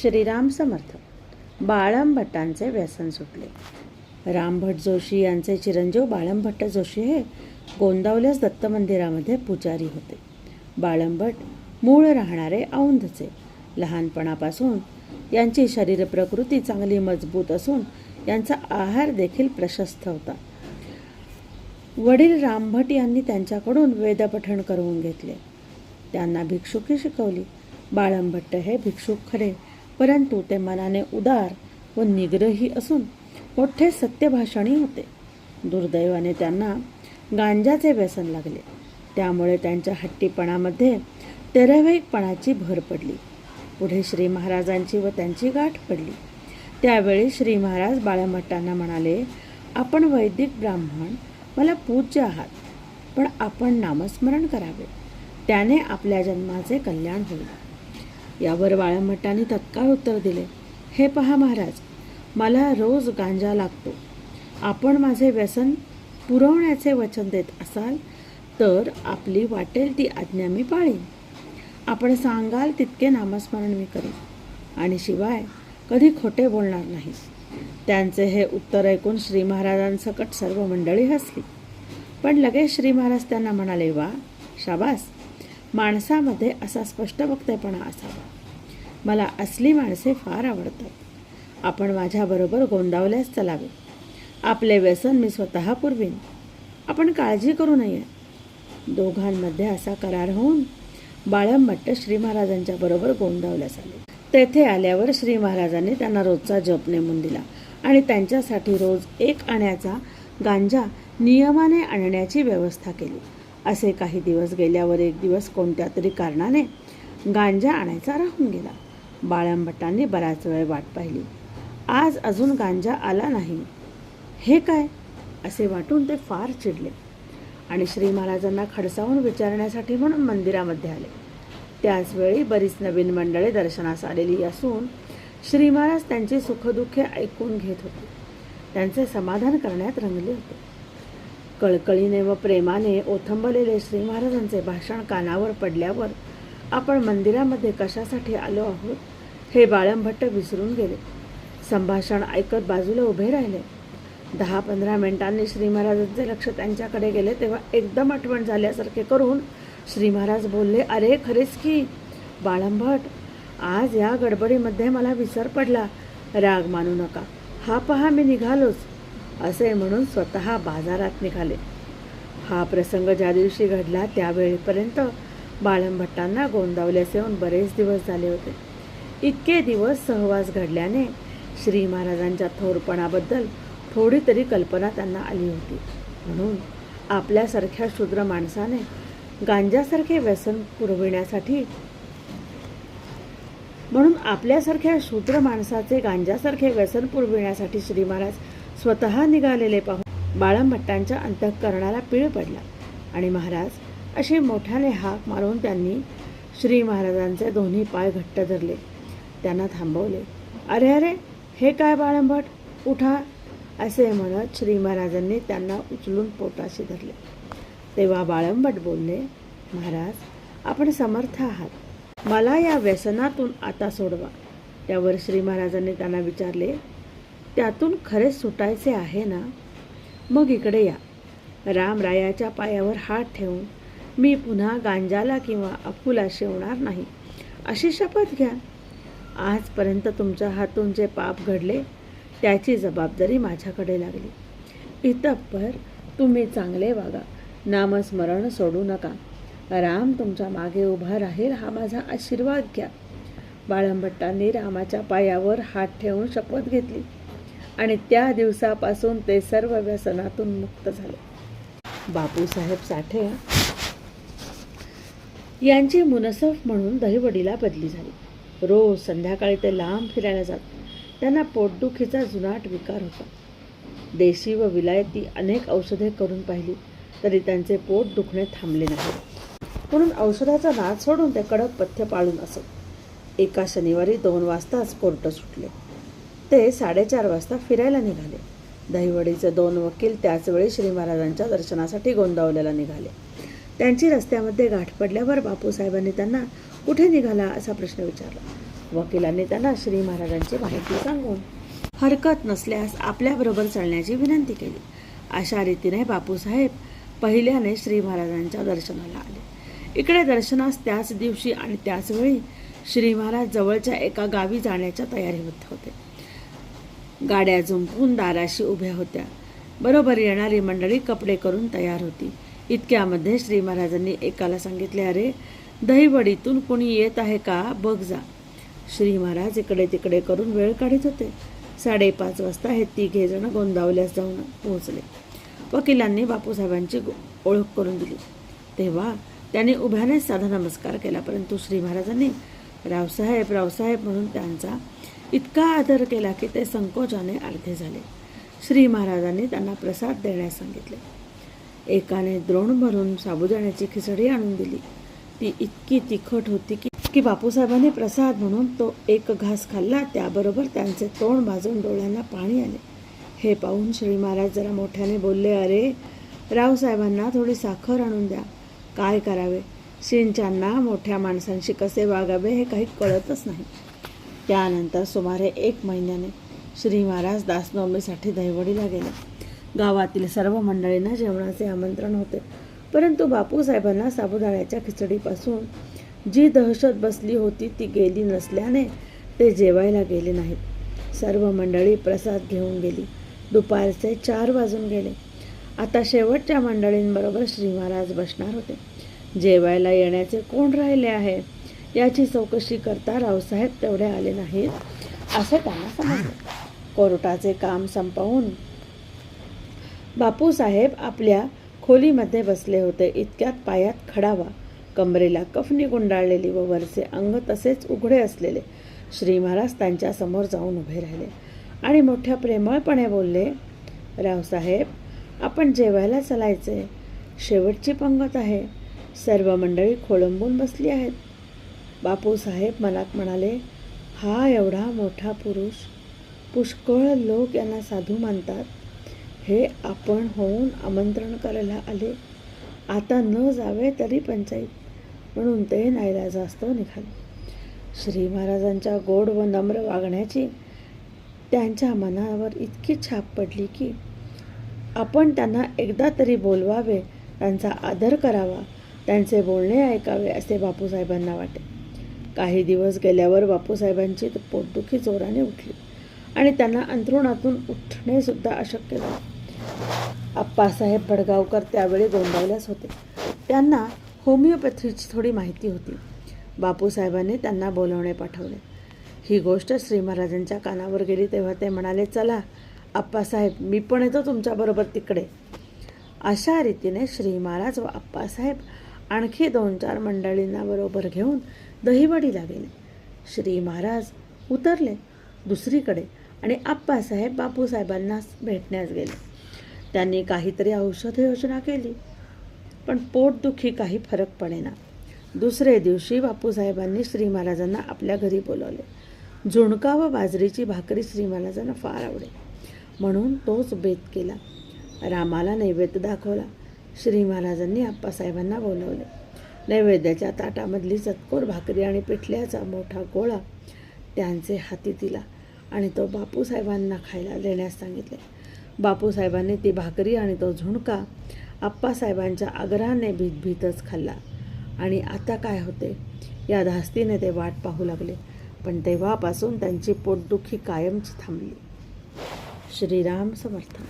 श्रीराम समर्थ. बाळम भट्टांचे व्यसन सुटले. रामभट जोशी यांचे चिरंजीव बाळम भट्ट जोशी हे गोंदावल्यास दत्त मंदिरामध्ये पुजारी होते. बाळंभट मूळ राहणारे औंधचे. लहानपणापासून यांची शरीर प्रकृती चांगली मजबूत असून यांचा आहार देखील प्रशस्त होता. वडील रामभट यांनी त्यांच्याकडून वेदपठण करून घेतले. त्यांना भिक्षुकी शिकवली. बाळंभट्ट हे भिक्षुक खरे परंतु ते मनाने उदार व निग्रही असून मोठे सत्यभाषणी होते. दुर्दैवाने त्यांना गांजाचे व्यसन लागले. त्यामुळे त्यांच्या हट्टीपणामध्ये तेरेवाईकपणाची भर पडली. पुढे श्री महाराजांची व त्यांची गाठ पडली. त्यावेळी श्री महाराज बाळंभट्टांना म्हणाले आपण वैदिक ब्राह्मण मला पूज्य आहात पण आपण नामस्मरण करावे. त्याने आपल्या जन्माचे कल्याण होईल. यावर बाळंभट्टांनी तत्काळ उत्तर दिले. हे पहा महाराज मला रोज गांजा लागतो. आपण माझे व्यसन पुरवण्याचे वचन देत असाल तर आपली वाटेल ती आज्ञा मी पाळीन. आपण सांगाल तितके नामस्मरण मी करीन. आणि शिवाय कधी खोटे बोलणार नाही. त्यांचे हे उत्तर ऐकून श्री महाराजांसकट सर्व मंडळी हसली. पण लगेच श्री महाराज त्यांना म्हणाले वा शाबास. माणसामध्ये असा स्पष्ट वक्तेपणा असावा. मला असली माणसे फार आवडतात. आपण माझ्याबरोबर गोंदावल्यास चलावे. आपले व्यसन मी स्वतः पुरवीन. आपण काळजी करू नये. दोघांमध्ये असा करार होऊन बाळंबट्ट श्री महाराजांच्या बरोबर गोंदावल्यास आले. तेथे आल्यावर श्री महाराजांनी त्यांना रोजचा जप नेमून दिला आणि त्यांच्यासाठी रोज एक आण्याचा गांजा नियमाने आणण्याची व्यवस्था केली. असे काही दिवस गेल्यावर एक दिवस कोणत्या तरी कारणाने गांजा आणायचा राहून गेला. बाळंभट्टांनी बराच वेळ वाट पाहिली. आज अजून गांजा आला नाही. हे काय? असे वाटून ते फार चिडले. आणि श्री महाराजांना खडसावून विचारण्यासाठी म्हणून मंदिरामध्ये आले. त्याचवेळी बरीच नवीन मंडळे दर्शनास आलेली असून श्री महाराज त्यांची सुखदुःखे ऐकून घेत होते. त्यांचे समाधान करण्यात रंगले होते. कळकळीने व प्रेमाने ओथंबलेले श्री महाराजांचे भाषण कानावर पडल्यावर आपण मंदिरामध्ये कशासाठी आलो आहोत हे बाळंभट्ट विसरून गेले. संभाषण ऐकत बाजूला उभे राहिले. दहा पंधरा मिनिटांनी श्री महाराजांचे लक्ष त्यांच्याकडे गेले तेव्हा एकदम आठवण झाल्यासारखे करून श्री महाराज बोलले अरे खरेच की बाळंभट आज या गडबडीमध्ये मला विसर पडला. राग मानू नका. हा पहा मी निघालोच. असे म्हणून स्वतः बाजारात निघाले. हा प्रसंग ज्या दिवशी घडला त्यावेळेपर्यंत बाळंभट्टांना गोंदावल्यास येऊन बरेच दिवस झाले होते. इतके दिवस सहवास घडल्याने श्री महाराजांच्या थोरपणाबद्दल थोडी तरी कल्पना त्यांना आली होती. म्हणून आपल्यासारख्या शूद्र माणसाने गांजासारखे व्यसन पुरविण्यासाठी म्हणून आपल्यासारख्या शूद्र माणसाचे गांजासारखे व्यसन पुरविण्यासाठी श्री महाराज स्वतः निघालेले पाहून बाळाभट्टांच्या अंतःकरणाला पीळ पडला. आणि महाराज असे मोठ्याने हाक मारून त्यांनी श्री महाराजांचे दोन्ही पाय घट्ट धरले. त्यांना थांबवले. अरे अरे हे काय बाळंभट उठा असे म्हणत श्री महाराजांनी त्यांना उचलून पोटाशी धरले. तेव्हा बाळंभट बोलले महाराज आपण समर्थ आहात. मला या व्यसनातून आता सोडवा. त्यावर श्री महाराजांनी त्यांना विचारले त्यातून खरेच सुटायचे आहे ना? मग इकडे या. रामरायाच्या पायावर हात ठेवून मी पुन्हा गांजाला किंवा अफूला शिवणार नाही. अशी शपथ घ्या. आजपर्यंत तुमच्या हातून जे पाप घडले त्याची जबाबदारी माझ्याकडे लागली. इतपर तुम्ही चांगले वागा. नामस्मरण सोडू नका. राम तुमच्या मागे उभा राहील हा माझा आशीर्वाद घ्या. बाळंभट्टांनी रामाच्या पायावर हात ठेवून शपथ घेतली. आणि त्या दिवसापासून ते सर्व व्यसनातून मुक्त झाले. बापूसाहेब साठे यांची मुनसफ म्हणून दहिवडीला बदली झाली. रोज संध्याकाळी ते लांब फिरायला जात. त्यांना पोटदुखीचा जुनाट विकार होता. देशी व विलायती अनेक औषधे करून पाहिली तरी त्यांचे पोट दुखणे थांबले नाही. म्हणून औषधाचा नाद सोडून ते कडक पथ्य पाळून असत. एका शनिवारी दोन वाजताच कोर्ट सुटले. ते साडेचार वाजता फिरायला निघाले. दहिवडीचे दोन वकील त्याचवेळी श्री महाराजांच्या दर्शनासाठी गोंदावल्याला निघाले. त्यांची रस्त्यामध्ये गाठ पडल्यावर बापूसाहेबांनी त्यांना कुठे निघाला असा प्रश्न विचारला. वकिलांनी त्यांना श्री महाराजांची माहिती सांगून हरकत नसल्यास आपल्याबरोबर चालण्याची विनंती केली. अशा रीतीने बापूसाहेब पहिल्याने श्री महाराजांच्या दर्शनाला आले. इकडे दर्शनास त्याच दिवशी आणि त्याच वेळी श्री महाराज जवळच्या एका गावी जाण्याच्या तयारीमध्ये होते. गाड्या झुंपून दाराशी उभ्या होत्या. बरोबर येणारी मंडळी कपडे करून तयार होती. इतक्यामध्ये श्री महाराजांनी एकाला सांगितले अरे दहीवडीतून कोणी येत आहे का? बघ जा. श्री महाराज इकडे तिकडे करून वेळ काढत होते. साडेपाच वाजता हे तिघे जण गोंदावल्यास जाऊन पोहोचले. वकिलांनी बापूसाहेबांची ओळख करून दिली. तेव्हा त्यांनी उभ्यानेच साधा नमस्कार केला परंतु श्री महाराजांनी रावसाहेब रावसाहेब म्हणून त्यांचा इतका आदर केला की ते संकोचाने अर्धे झाले. श्री महाराजांनी त्यांना प्रसाद देण्यास सांगितले. एकाने द्रोण भरून साबुदाण्याची खिचडी आणून दिली. ती इतकी तिखट होती की की बापूसाहेबांनी प्रसाद म्हणून तो एक घास खाल्ला त्याबरोबर त्यांचे तोंड भाजून डोळ्यांना पाणी आले. हे पाहून श्री महाराज जरा मोठ्याने बोलले अरे रावसाहेबांना थोडी साखर आणून द्या. काय करावे? शिंचांना मोठ्या माणसांशी कसे वागावे हे काही कळतच नाही. त्यानंतर सुमारे एक महिन्याने श्री महाराज दासनवमीसाठी दहिवडीला गेले. गावातील सर्व मंडळींना जेवणाचे आमंत्रण होते. परंतु बापूसाहेबांना साबुदाण्याच्या खिचडीपासून जी दहशत बसली होती ती गेली नसल्याने ते जेवायला गेले नाहीत. सर्व मंडळी प्रसाद घेऊन गेली. दुपारचे चार वाजून गेले. आता शेवटच्या मंडळींबरोबर श्री महाराज बसणार होते. जेवायला येण्याचे कोण राहिले आहे? याची चौकशी करता रावसाहेब तेवढे आले नाहीत असे त्यांना समजले. कोर्टाचे काम संपवून बापूसाहेब आपल्या खोलीमध्ये बसले होते. इतक्यात पायात खडावा कमरेला कफनी गुंडाळलेली व वरचे अंग तसेच उघडे असलेले श्री महाराज त्यांच्यासमोर जाऊन उभे राहिले आणि मोठ्या प्रेमळपणे बोलले रावसाहेब आपण जेवायला चलायचे शेवटची पंगत आहे. सर्व मंडळी खोळंबून बसली आहेत. बापूसाहेब मनात म्हणाले हा एवढा मोठा पुरुष पुष्कळ लोक यांना साधू मानतात. हे आपण होऊन आमंत्रण करायला आले. आता न जावे तरी पंचायत म्हणून ते नाईलाजास्तव निघाले. श्री महाराजांच्या गोड व नम्र वागण्याची त्यांच्या मनावर इतकी छाप पडली की आपण त्यांना एकदा तरी बोलवावे त्यांचा आदर करावा त्यांचे बोलणे ऐकावे असे बापूसाहेबांना वाटे. काही दिवस गेल्यावर बापूसाहेबांची पोटदुखी जोराने उठली आणि त्यांना अंथरुणातून उठणेसुद्धा अशक्य झाले. आप्पासाहेब बडगावकर त्यावेळी गोंदावल्यास होते. त्यांना होमिओपॅथीची थोडी माहिती होती. बापूसाहेबांनी त्यांना बोलवणे पाठवले. ही गोष्ट श्री महाराजांच्या कानावर गेली तेव्हा ते म्हणाले चला आप्पासाहेब मी पण येतो तुमच्याबरोबर तिकडे. अशा रीतीने श्री महाराज व आप्पासाहेब आणखी दोन चार मंडळींना बरोबर घेऊन दहीवडी गेले श्री महाराज उतरले. दुसरीकडे आणि आप्पासाहेब बापूसाहेबांना भेटण्यास गेले. त्यांनी काहीतरी औषध योजना केली. पण पोटदुखी काही फरक पडेना. दुसरे दिवशी बापूसाहेबांनी श्री महाराजांना आपल्या घरी बोलवले. झुणका व बाजरीची भाकरी श्री महाराजांना फार आवडे. म्हणून तोच बेत केला. रामाला नैवेद्य दाखवला. श्री महाराजांनी आप्पासाहेबांना बोलवले. नैवेद्याच्या ताटामधली चतकोर भाकरी आणि पिठल्याचा मोठा गोळा त्यांचे हाती दिला आणि तो बापूसाहेबांना खायला देण्यास सांगितले. बापूसाहेबांनी ती भाकरी आणि तो झुणका आप्पासाहेबांच्या आग्रहाने भीतभीतच खाल्ला. आणि आता काय होते? या धास्तीने ते वाट पाहू लागले पण तेव्हापासून त्यांची पोटदुखी कायमच थांबली. श्रीराम समर्थ.